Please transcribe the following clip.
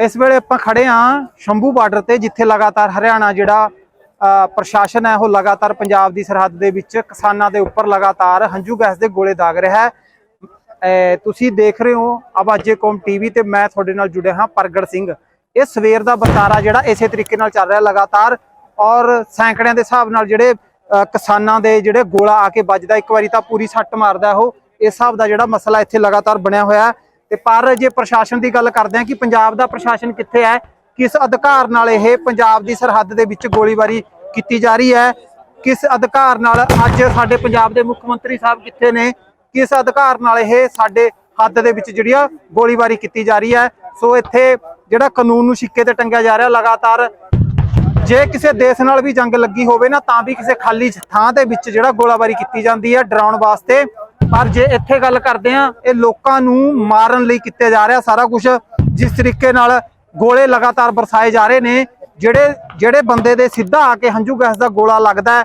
ਇਸ ਵੇਲੇ ਆਪਾਂ ਖੜੇ ਆ ਸ਼ੰਭੂ ਬਾਰਡਰ ਤੇ ਜਿੱਥੇ ਲਗਾਤਾਰ ਹਰਿਆਣਾ ਜਿਹੜਾ ਅ, ਪ੍ਰਸ਼ਾਸਨ ਹੈ ਉਹ ਲਗਾਤਾਰ ਪੰਜਾਬ ਦੀ ਸਰਹੱਦ ਦੇ ਵਿੱਚ ਕਿਸਾਨਾਂ ਦੇ ਉੱਪਰ ਲਗਾਤਾਰ ਹੰਝੂ ਗੈਸ ਦੇ ਗੋਲੇ ਦਾਗ ਰਿਹਾ ਹੈ। ਤੁਸੀਂ ਦੇਖ ਰਹੇ ਹੋ ਆਵਾਜ਼ੇ ਕੌਮ ਟੀਵੀ ਤੇ ਮੈਂ ਤੁਹਾਡੇ ਨਾਲ ਜੁੜਿਆ ਹਾਂ ਪ੍ਰਗਟ ਸਿੰਘ। ਇਹ ਸਵੇਰ ਦਾ ਵਰਤਾਰਾ ਜਿਹੜਾ ਇਸੇ ਤਰੀਕੇ ਨਾਲ ਚੱਲ ਰਿਹਾ ਲਗਾਤਾਰ ਔਰ ਸੈਂਕੜਿਆਂ ਦੇ ਹਿਸਾਬ ਨਾਲ ਜਿਹੜੇ ਅ, ਕਿਸਾਨਾਂ ਦੇ ਜਿਹੜੇ ਗੋਲਾ ਆ ਕੇ ਵੱਜਦਾ ਇੱਕ ਵਾਰੀ ਤਾਂ ਪੂਰੀ ਸੱਟ ਮਾਰਦਾ ਉਹ। ਇਸ ਹਿਸਾਬ ਦਾ ਜਿਹੜਾ ਮਸਲਾ ਇੱਥੇ ਲਗਾਤਾਰ ਬਣਿਆ ਹੋਇਆ ਹੈ। ਤੇ ਪਰ ਜੇ ਪ੍ਰਸ਼ਾਸਨ ਦੀ ਗੱਲ ਕਰਦੇ ਹਾਂ ਕਿ ਪੰਜਾਬ ਦਾ ਪ੍ਰਸ਼ਾਸਨ ਕਿੱਥੇ ਹੈ, ਕਿਸ ਅਧਿਕਾਰ ਨਾਲ ਇਹ ਪੰਜਾਬ ਦੀ ਸਰਹੱਦ ਦੇ ਵਿੱਚ ਗੋਲੀਬਾਰੀ ਕੀਤੀ ਜਾ ਰਹੀ ਹੈ, ਕਿਸ ਅਧਿਕਾਰ ਨਾਲ ਅੱਜ ਸਾਡੇ ਪੰਜਾਬ ਦੇ ਮੁੱਖ ਮੰਤਰੀ ਸਾਹਿਬ ਕਿੱਥੇ ਨੇ, ਕਿਸ ਅਧਿਕਾਰ ਨਾਲ ਇਹ ਸਾਡੇ ਹੱਦ ਦੇ ਵਿੱਚ ਜਿਹੜੀ ਆ ਗੋਲੀਬਾਰੀ ਕੀਤੀ ਜਾ ਰਹੀ ਹੈ। ਸੋ ਇੱਥੇ ਜਿਹੜਾ ਕਾਨੂੰਨ ਨੂੰ ਸਿੱਕੇ ਤੇ ਟੰਗਿਆ ਜਾ ਰਿਹਾ ਲਗਾਤਾਰ, ਜੇ ਕਿਸੇ ਦੇਸ਼ ਨਾਲ ਵੀ ਜੰਗ ਲੱਗੀ ਹੋਵੇ ਨਾ, ਤਾਂ ਵੀ ਕਿਸੇ ਖਾਲੀ ਥਾਂ ਦੇ ਵਿੱਚ ਜਿਹੜਾ ਗੋਲਾਬਾਰੀ ਕੀਤੀ ਜਾਂਦੀ ਹੈ ਡਰਾਉਣ ਵਾਸਤੇ। ਪਰ ਜੇ ਇੱਥੇ ਗੱਲ ਕਰਦੇ ਆ ਇਹ ਲੋਕਾਂ ਨੂੰ ਮਾਰਨ ਲਈ ਕੀਤਾ ਜਾ ਰਿਹਾ ਸਾਰਾ ਕੁਝ ਜਿਸ ਤਰੀਕੇ ਨਾਲ ਗੋਲੇ ਲਗਾਤਾਰ ਬਰਸਾਏ ਜਾ ਰਹੇ ਨੇ, ਜਿਹੜੇ ਜਿਹੜੇ ਬੰਦੇ ਦੇ ਸਿੱਧਾ ਆ ਕੇ ਹੰਝੂ ਗੈਸ ਦਾ ਗੋਲਾ ਲੱਗਦਾ